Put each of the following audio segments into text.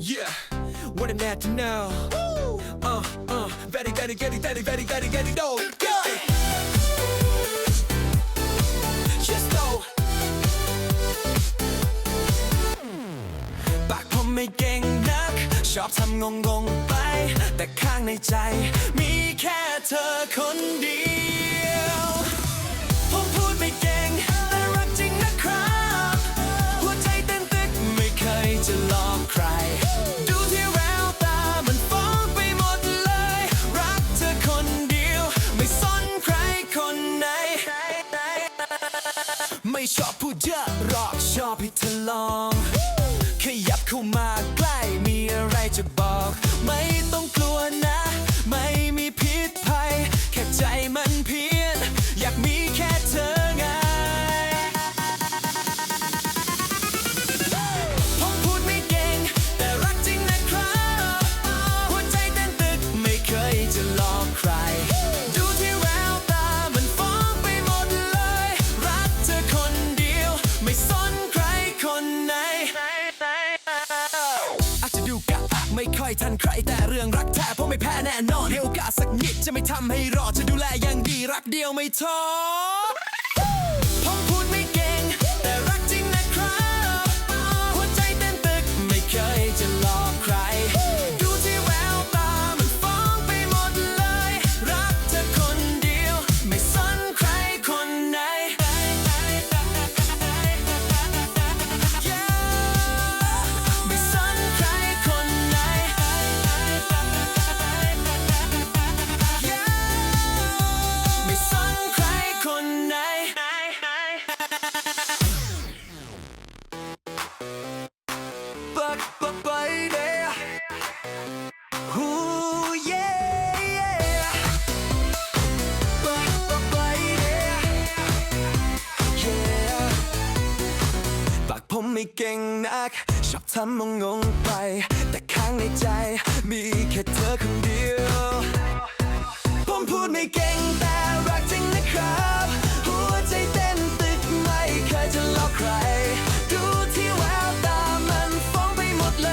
Yeah, what I'm at to know. Uh, uh, very, very, very, very, very, very, very, no. Yeah. Just go. ปากผมไม่เก่งนัก ชอบทำงงงๆไป แต่ข้างในใจ มีแค่เธอคนเดียว ไหน ไม่ชอบพูดเยอะหรอกชอบให้เธอลอง ขยับเข้ามาใกล้มีอะไรจะบอกไม่ ไม่ค่อยทันใครแต่เรื่องรักแท้ผมไม่แพ้แน่นอนให้โอกาสสักนิดจะไม่ทำให้รอจะดูแลอย่างดีรักเดียวไม่ท้อ เก่งนัก ชอบทำมงงงไป แต่ข้างในใจมีแค่เธอคนเดียว ผมพูดไม่เก่งแต่รักจริงนะครับ หัวใจเต้นตึกไม่เคยจะหลอกใคร ดูที่แววตามันฟ้องไปหมดเล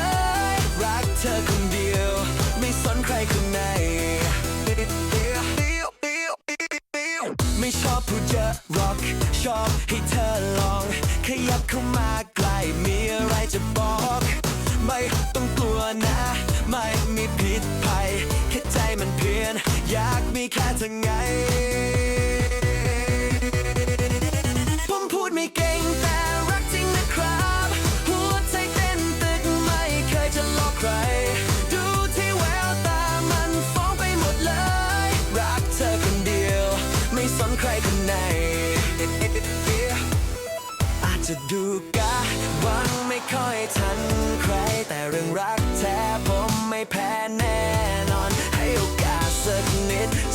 ย รักเธอคนเดียว ไม่สนใครคนไหนไม่ชอบพูดเยอะหรอกชอบให้เธอ ยน อยากมีแค่เธอไง ผมพูดไม่เก่งแต่รักจริงนะครับ หัวใจเต้นตึกไม่เคยจะหลอกใคร ดูที่แววตามันฟ้องไปหมดเลย รักเธอคนเดียว ไม่สนใครคนไหน อาจจะดูกะ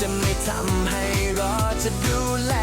จะไม่ทำให้รอจะดูแล